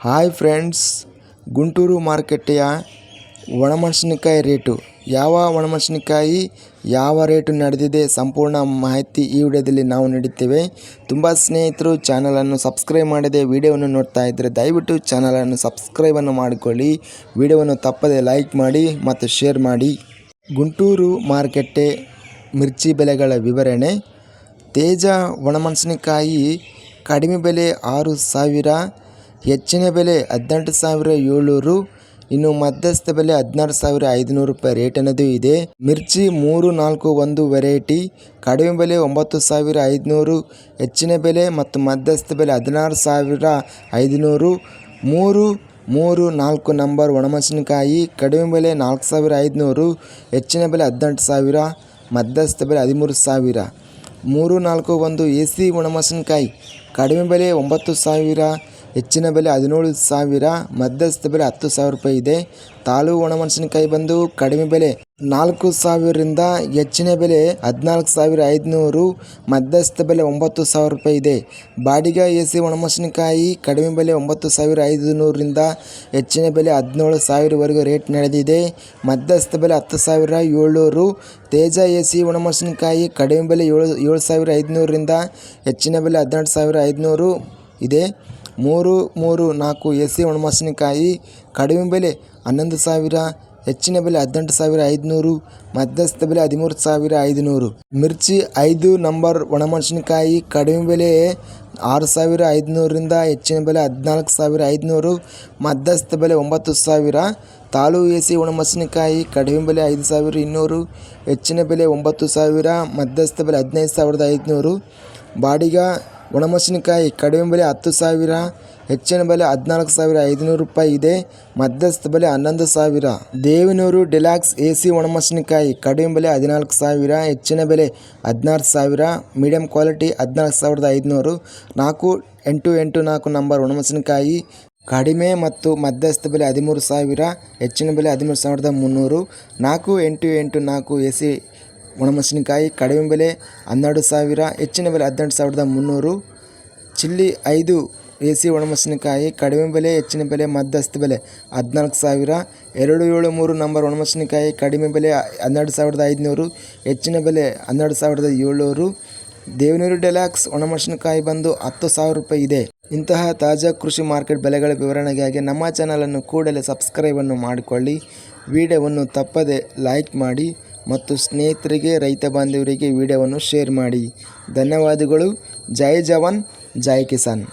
Hi friends Guntur ಮಾರುಕಟ್ಟೆಯ ಒಣಮೆಣಸಿನಕಾಯಿ rate ಯಾವ ಒಣಮೆಣಸಿನಕಾಯಿ ಯಾವ ರೇಟು ನಡೆದಿದೆ ಸಂಪೂರ್ಣ ಮಾಹಿತಿ ಈ ವಿಡಿಯೋದಲ್ಲಿ ನಾವು ನೀಡುತ್ತೇವೆ ತುಂಬ ಸ್ನೇಹಿತರು ಚಾನಲನ್ನು ಸಬ್ಸ್ಕ್ರೈಬ್ ಮಾಡದೆ ವಿಡಿಯೋವನ್ನು ನೋಡ್ತಾ ಇದ್ದರೆ ದಯವಿಟ್ಟು ಚಾನಲನ್ನು ಸಬ್ಸ್ಕ್ರೈಬನ್ನು ಮಾಡಿಕೊಳ್ಳಿ ವಿಡಿಯೋವನ್ನು ತಪ್ಪದೆ ಲೈಕ್ ಮಾಡಿ ಮತ್ತು ಶೇರ್ ಮಾಡಿ ಗುಂಟೂರು ಮಾರುಕಟ್ಟೆ ಮಿರ್ಚಿ ಬೆಲೆಗಳ ವಿವರಣೆ ತೇಜ ಒಣಮೆಣಸಿನಕಾಯಿ ಕಡಿಮೆ ಬೆಲೆ ಆರು ಸಾವಿರ ಹೆಚ್ಚಿನ ಬೆಲೆ ಹದಿನೆಂಟು ಸಾವಿರ ಏಳ್ನೂರು, ಇನ್ನು ಮಧ್ಯಸ್ಥ ಬೆಲೆ ಹದಿನಾರು ಸಾವಿರ ಐದುನೂರು ರೂಪಾಯಿ ರೇಟ್ ಅನ್ನೋದು ಇದೆ. ಮಿರ್ಚಿ ಮೂರು ನಾಲ್ಕು ಒಂದು ವೆರೈಟಿ ಕಡಿಮೆ ಬೆಲೆ ಒಂಬತ್ತು ಸಾವಿರ ಐದುನೂರು, ಹೆಚ್ಚಿನ ಬೆಲೆ ಮತ್ತು ಮಧ್ಯಸ್ಥ ಬೆಲೆ ಹದಿನಾರು ಸಾವಿರ ಐದುನೂರು. ಮೂರು ಮೂರು ನಾಲ್ಕು ನಂಬರ್ ಒಣಮೆಣಸಿನಕಾಯಿ, ಕಡಿಮೆ ಬೆಲೆ ನಾಲ್ಕು ಸಾವಿರ ಐದುನೂರು, ಹೆಚ್ಚಿನ ಬೆಲೆ ಹದಿನೆಂಟು ಸಾವಿರ, ಮಧ್ಯಸ್ಥ ಬೆಲೆ ಹದಿಮೂರು ಸಾವಿರ. ಮೂರು ನಾಲ್ಕು ಒಂದು ಎ ಸಿ ಒಣಮೆಣಸಿನಕಾಯಿ, ಕಡಿಮೆ ಬೆಲೆ ಒಂಬತ್ತು ಸಾವಿರ ಹೆಚ್ಚಿನ ಬೆಲೆ ಹದಿನೇಳು ಸಾವಿರ ಮಧ್ಯಸ್ಥ ಬೆಲೆ ಹತ್ತು ಸಾವಿರ ರೂಪಾಯಿ ಇದೆ. ತಾಳು ಒಣಮೆಣಸಿನಕಾಯಿ ಬಂದು ಕಡಿಮೆ ಬೆಲೆ ನಾಲ್ಕು ಸಾವಿರದಿಂದ ಹೆಚ್ಚಿನ ಬೆಲೆ ಹದಿನಾಲ್ಕು ಸಾವಿರ ಐದುನೂರು ಮಧ್ಯಸ್ಥ ಬೆಲೆ ಒಂಬತ್ತು ಸಾವಿರ ರೂಪಾಯಿ ಇದೆ. ಬಾಡಿಗೆ ಎ ಸಿ ಒಣಮೆಣಸಿನಕಾಯಿ ಕಡಿಮೆ ಬೆಲೆ ಒಂಬತ್ತು ಸಾವಿರ ಐದುನೂರರಿಂದ ಹೆಚ್ಚಿನ ಬೆಲೆ ಹದಿನೇಳು ಸಾವಿರವರೆಗೂ ರೇಟ್ ನಡೆದಿದೆ. ಮಧ್ಯಸ್ಥ ಬೆಲೆ ಹತ್ತು ಸಾವಿರ ಏಳ್ನೂರು, ತೇಜ ಎ ಸಿ ಒಣಮೆಣಸಿನಕಾಯಿ ಕಡಿಮೆ ಬೆಲೆ ಏಳು ಏಳು ಸಾವಿರ ಐದುನೂರರಿಂದ ಹೆಚ್ಚಿನ ಬೆಲೆ ಹದಿನೆಂಟು ಸಾವಿರ ಐದುನೂರು ಇದೆ. ಮೂರು ಮೂರು, ನಾಲ್ಕು ಎ ಸಿ ಒಣಮೆಣಸಿನಕಾಯಿ, ಕಡಿಮೆ ಬೆಲೆ ಹನ್ನೊಂದು ಸಾವಿರ, ಹೆಚ್ಚಿನ ಬೆಲೆ ಹದಿನೆಂಟು ಸಾವಿರ ಐದುನೂರು ಮಧ್ಯಸ್ಥ ಬೆಲೆ ಹದಿಮೂರು ಸಾವಿರ ಐದುನೂರು. ಮಿರ್ಚಿ ಐದು ನಂಬರ್ ಒಣಮೆಣಸಿನಕಾಯಿ, ಕಡಿಮೆ ಬೆಲೆ ಆರು ಸಾವಿರ ಐದುನೂರರಿಂದ ಹೆಚ್ಚಿನ ಬೆಲೆ ಹದಿನಾಲ್ಕು ಸಾವಿರ ಐದುನೂರು ಮಧ್ಯಸ್ಥ ಬೆಲೆ ಒಂಬತ್ತು ಸಾವಿರ. ತಾಳು ಎ ಸಿ ಒಣಮೆಣಸಿನಕಾಯಿ, ಕಡಿಮೆ ಬೆಲೆ ಐದು ಸಾವಿರ ಇನ್ನೂರು, ಹೆಚ್ಚಿನ ಬೆಲೆ ಒಂಬತ್ತು ಸಾವಿರ ಮಧ್ಯಸ್ಥ ಬೆಲೆ ಹದಿನೈದು ಸಾವಿರದ ಐದುನೂರು. ಬಾಡಿಗ ಒಣಮೆಣಸಿನಕಾಯಿ ಕಡಿಮೆ ಬೆಲೆ ಹತ್ತು ಸಾವಿರ, ಹೆಚ್ಚಿನ ಬೆಲೆ ಹದಿನಾಲ್ಕು ಸಾವಿರ ಐದುನೂರು ರೂಪಾಯಿ ಇದೆ. ಮಧ್ಯಸ್ಥ ಬೆಲೆ ಹನ್ನೊಂದು ಸಾವಿರ. ದೇವಿನೂರು ಡಿಲಾಕ್ಸ್ ಎ ಸಿ ಒಣಮೆಣಸಿನಕಾಯಿ ಕಡಿಮೆ ಬೆಲೆ ಹದಿನಾಲ್ಕು ಸಾವಿರ, ಹೆಚ್ಚಿನ ಬೆಲೆ ಹದಿನಾರು ಸಾವಿರ, ಮೀಡಿಯಂ ಕ್ವಾಲಿಟಿ ಹದಿನಾಲ್ಕು ಸಾವಿರದ ಐದುನೂರು. ನಾಲ್ಕು ಎಂಟು ಎಂಟು ನಾಲ್ಕು ನಂಬರ್ ಒಣಮೆಣಸಿನಕಾಯಿ ಕಡಿಮೆ ಮತ್ತು ಮಧ್ಯಸ್ಥ ಬೆಲೆ ಹದಿಮೂರು ಸಾವಿರ, ಹೆಚ್ಚಿನ ಬೆಲೆ ಹದಿಮೂರು ಸಾವಿರದ ಮುನ್ನೂರು. ನಾಲ್ಕು ಎಂಟು ಎಂಟು ನಾಲ್ಕು ಎ ಸಿ ಒಣಮೆಣಸಿನಕಾಯಿ ಕಡಿಮೆ ಬೆಲೆ ಹನ್ನೆರಡು ಸಾವಿರ ಹೆಚ್ಚಿನ ಬೆಲೆ ಹದಿನೆಂಟು ಸಾವಿರದ ಮುನ್ನೂರು. ಚಿಲ್ಲಿ ಐದು ಎ ಸಿ ಒಣಮೆಣಸಿನಕಾಯಿ ಕಡಿಮೆ ಬೆಲೆ ಹೆಚ್ಚಿನ ಬೆಲೆ ಮಧ್ಯಸ್ಥ ಬೆಲೆ ಹದಿನಾಲ್ಕು ಸಾವಿರ. ಎರಡು, ಏಳು, ಮೂರು ನಂಬರ್ ಒಣಮೆಣಸಿನಕಾಯಿ ಕಡಿಮೆ ಬೆಲೆ ಹನ್ನೆರಡು ಸಾವಿರದ ಐದುನೂರು ಹೆಚ್ಚಿನ ಬೆಲೆ ಹನ್ನೆರಡು ಸಾವಿರದ ಏಳ್ನೂರು. ದೇವನೂರು ಡೆಲಾಕ್ಸ್ ಒಣಮೆಣಸಿನಕಾಯಿ ಬಂದು ಹತ್ತು ಸಾವಿರ ರೂಪಾಯಿ ಇದೆ. ಇಂತಹ ತಾಜಾ ಕೃಷಿ ಮಾರ್ಕೆಟ್ ಬೆಲೆಗಳ ವಿವರಣೆಗಾಗಿ ನಮ್ಮ ಚಾನಲನ್ನು ಕೂಡಲೇ ಸಬ್ಸ್ಕ್ರೈಬನ್ನು ಮಾಡಿಕೊಳ್ಳಿ. ವಿಡಿಯೋವನ್ನು ತಪ್ಪದೆ ಲೈಕ್ ಮಾಡಿ. ಮತ್ತು ಸ್ನೇಹಿತರಿಗೆ ರೈತ ಬಾಂಧವರಿಗೆ ವಿಡಿಯೋವನ್ನು ಶೇರ್ ಮಾಡಿ. ಧನ್ಯವಾದಗಳು. ಜೈ ಜವಾನ್ ಜೈ ಕಿಸಾನ್.